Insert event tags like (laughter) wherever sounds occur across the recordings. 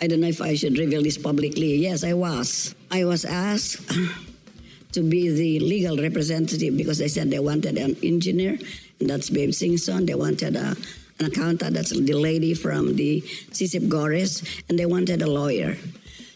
I don't know if I should reveal this publicly. Yes, I was. I was asked (clears throat) to be the legal representative because they said they wanted an engineer, and that's Babe Singson. They wanted a, an accountant, that's the lady from the CCP Gores, and they wanted a lawyer.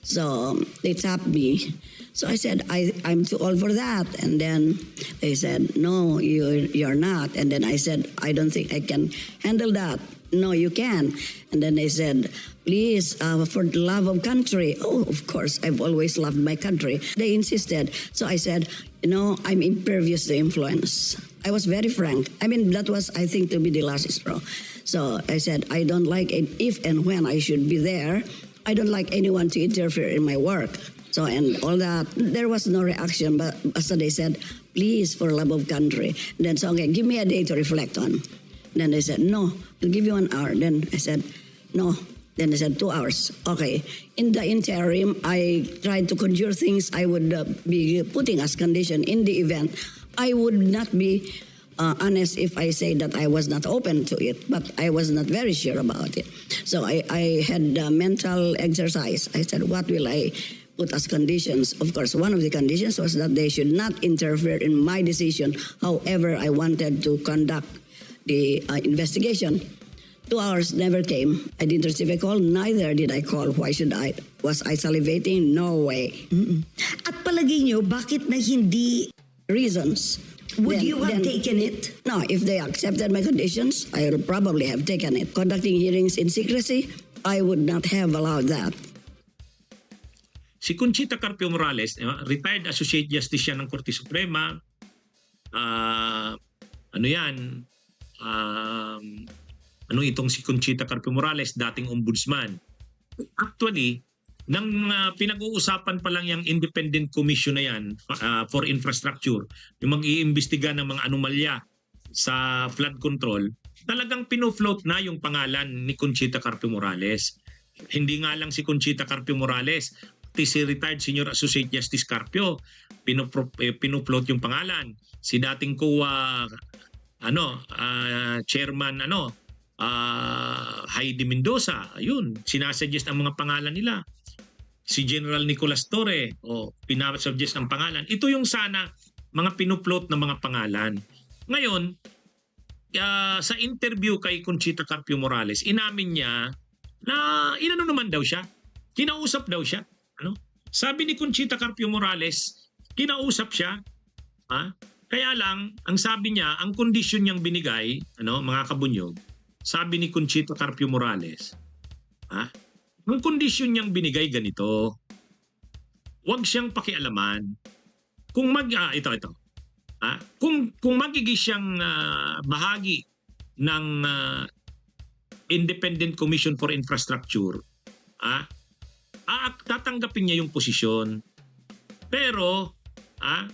So um, they tapped me. So I said, I, I'm too old for that. And then they said, no, you're, you're not. And then I said, I don't think I can handle that. No, you can. And then they said, please, uh, for the love of country. Oh, of course, I've always loved my country. They insisted. So I said, you know, I'm impervious to influence. I was very frank. I mean, that was, I think, to be the last straw. So I said, I don't like it if and when I should be there. I don't like anyone to interfere in my work. So, and all that, there was no reaction. But so they said, please, for love of country. And then, so, okay, give me a day to reflect on. Then they said, no, I'll give you an hour. Then I said, no. Then they said, two hours. Okay. In the interim, I tried to conjure things I would uh, be putting as condition in the event. I would not be uh, honest if I say that I was not open to it, but I was not very sure about it. So I, I had a mental exercise. I said, what will I put as conditions? Of course, one of the conditions was that they should not interfere in my decision, however I wanted to conduct the uh, investigation. Two hours never came. I didn't receive a call, neither did I call. Why should I? Was I salivating? No way. At palagay nyo, bakit na hindi, Reasons. would Then- you have then- taken it? No, if they accepted my conditions, I would probably have taken it. Conducting hearings in secrecy, I would not have allowed that. Si Conchita Carpio Morales, eh, retired Associate Justice siya ng Korte Suprema. Ah, ano yan? Um, ano itong si Conchita Carpio Morales, dating ombudsman. Actually, nang ah, pinag-uusapan pa lang yung independent commission na yan ah, for infrastructure, yung mag-iimbestiga ng mga anomalya sa flood control, talagang pinofloat na yung pangalan ni Conchita Carpio Morales. Hindi nga lang si Conchita Carpio Morales, pati si retired Senior Associate Justice Carpio, pinopro, eh, pinofloat yung pangalan. Si dating COA ano, ah, chairman ano, ah, Heidi Mendoza, ayun, sinasuggest ang mga pangalan nila. Si General Nicolas Torre, o pinasuggest ang pangalan. Ito yung sana mga pinuploat na mga pangalan. Ngayon, ah, sa interview kay Conchita Carpio Morales, inamin niya na inano naman daw siya. Kinausap daw siya. Ano? Sabi ni Conchita Carpio Morales, kinausap siya. Ha? Kaya lang, ang sabi niya, ang kondisyon niyang binigay, ano, mga kabunyog, sabi ni Conchita Carpio Morales, ha? Ang kondisyon niyang binigay ganito, huwag siyang pakialaman. Kung mag, ah, ito, ito. Ah, kung kung magiging siyang ah, bahagi ng ah, Independent Commission for Infrastructure, ah, ah, tatanggapin niya yung posisyon. Pero ah,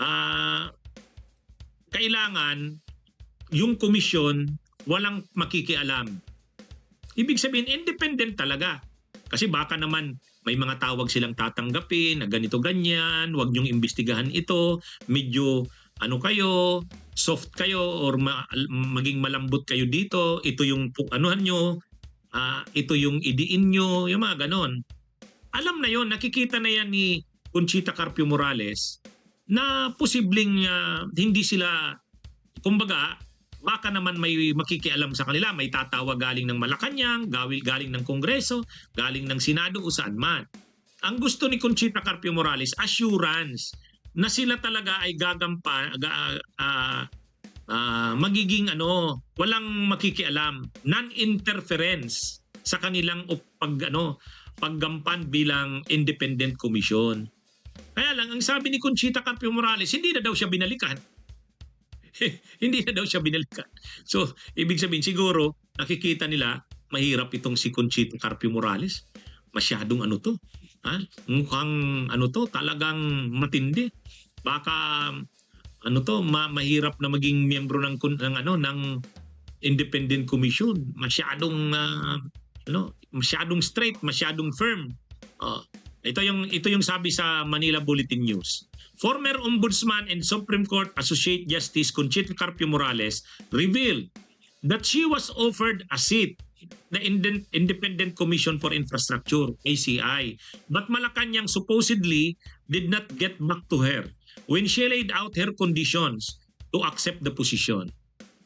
ah, kailangan yung komisyon walang makikialam. Ibig sabihin, independent talaga. Kasi baka naman may mga tawag silang tatanggapin na ganito ganyan, wag niyong imbestigahan ito, medyo ano kayo, soft kayo or ma- maging malambot kayo dito, ito yung anuhan nyo, ah, ito yung idiin nyo, yung mga ganon. Alam na yon nakikita na yan ni Conchita Carpio Morales na posibleng ah, hindi sila, kumbaga, baka naman may makikialam sa kanila, may tatawag galing ng Malacanang, galing, galing ng Kongreso, galing ng Senado o saan man. Ang gusto ni Conchita Carpio Morales, assurance na sila talaga ay gagampa, ga, ah, ah, magiging ano, walang makikialam, non-interference sa kanilang pag ano, paggampan bilang independent commission. Kaya lang, ang sabi ni Conchita Carpio Morales, hindi na daw siya binalikan. (laughs) hindi na daw siya binalikan. So, ibig sabihin, siguro, nakikita nila, mahirap itong si Conchita Carpio Morales. Masyadong ano to. Ha? Mukhang ano to, talagang matindi. Baka ano to, ma- mahirap na maging miyembro ng, ng ano ng independent commission. Masyadong ah, ano, masyadong straight, masyadong firm. Oh, ito yung ito yung sabi sa Manila Bulletin News. Former Ombudsman and Supreme Court Associate Justice Conchita Carpio Morales revealed that she was offered a seat the Independent Commission for Infrastructure, ACI. But Malacanang supposedly did not get back to her when she laid out her conditions to accept the position,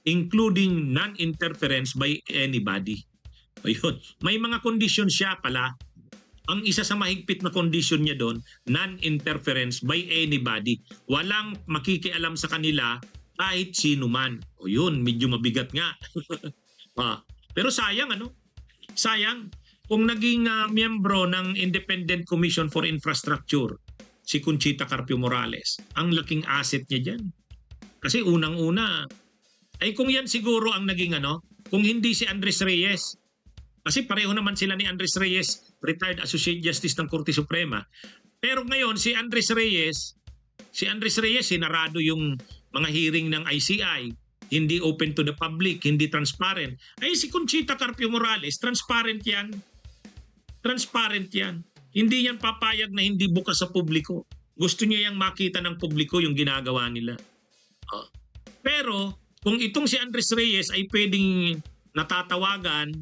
including non-interference by anybody. Ayun. May mga conditions siya pala. Ang isa sa mahigpit na condition niya doon, non-interference by anybody. Walang makikialam sa kanila kahit sino man. O yun, medyo mabigat nga. (laughs) ah, pero sayang ano? Sayang kung naging ah, miyembro ng Independent Commission for Infrastructure si Conchita Carpio Morales. Ang laking asset niya diyan. Kasi unang-una ay kung yan siguro ang naging ano, kung hindi si Andres Reyes. Kasi pareho naman sila ni Andres Reyes, retired Associate Justice ng Korte Suprema. Pero ngayon si Andres Reyes, si Andres Reyes sinarado yung mga hearing ng ICI, hindi open to the public, hindi transparent. Ay si Conchita Carpio Morales, transparent yan. Transparent yan. Hindi yan papayag na hindi bukas sa publiko. Gusto niya yang makita ng publiko yung ginagawa nila. Ah. Pero kung itong si Andres Reyes ay pwedeng natatawagan,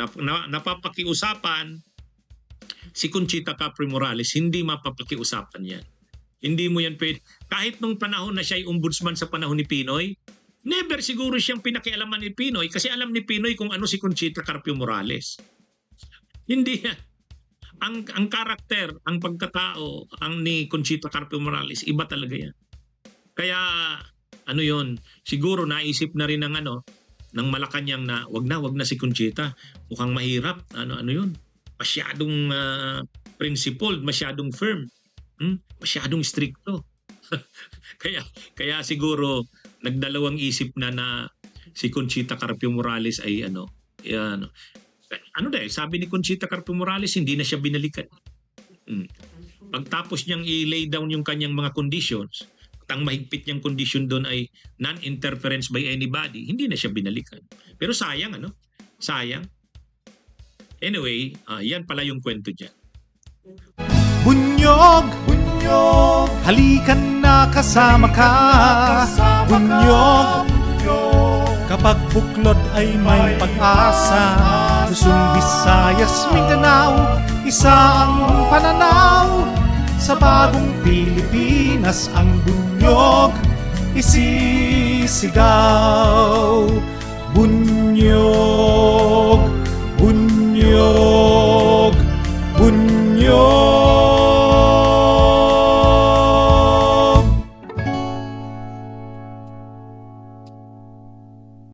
nap, na, napapakiusapan, si Conchita Capri Morales, hindi mapapakiusapan yan. Hindi mo yan pwede. Kahit nung panahon na siya ay ombudsman sa panahon ni Pinoy, never siguro siyang pinakialaman ni Pinoy kasi alam ni Pinoy kung ano si Conchita Carpio Morales. Hindi yan. Ang, ang karakter, ang pagkatao, ang ni Conchita Carpio Morales, iba talaga yan. Kaya, ano yon siguro naisip na rin ng ano, ng Malacanang na wag na, wag na si Conchita. Mukhang mahirap. Ano, ano yun? Masyadong ah, principled, masyadong firm. Hmm? Masyadong stricto. (laughs) kaya kaya siguro nagdalawang isip na na si Conchita Carpio Morales ay ano, eh, ano. Ano dahil sabi ni Conchita Carpio Morales hindi na siya binalikan. Hmm. Pagtapos niyang i-lay down yung kanyang mga conditions, ang mahigpit niyang condition doon ay non-interference by anybody, hindi na siya binalikan. Pero sayang ano? Sayang. Anyway, ah, yan pala yung kwento dyan. Bunyog, bunyog, halikan na kasama ka. Bunyog, kapag buklod ay may pag-asa. Luzon, Visayas, Mindanao, isa ang pananaw. Sa bagong Pilipinas ang bunyog isisigaw.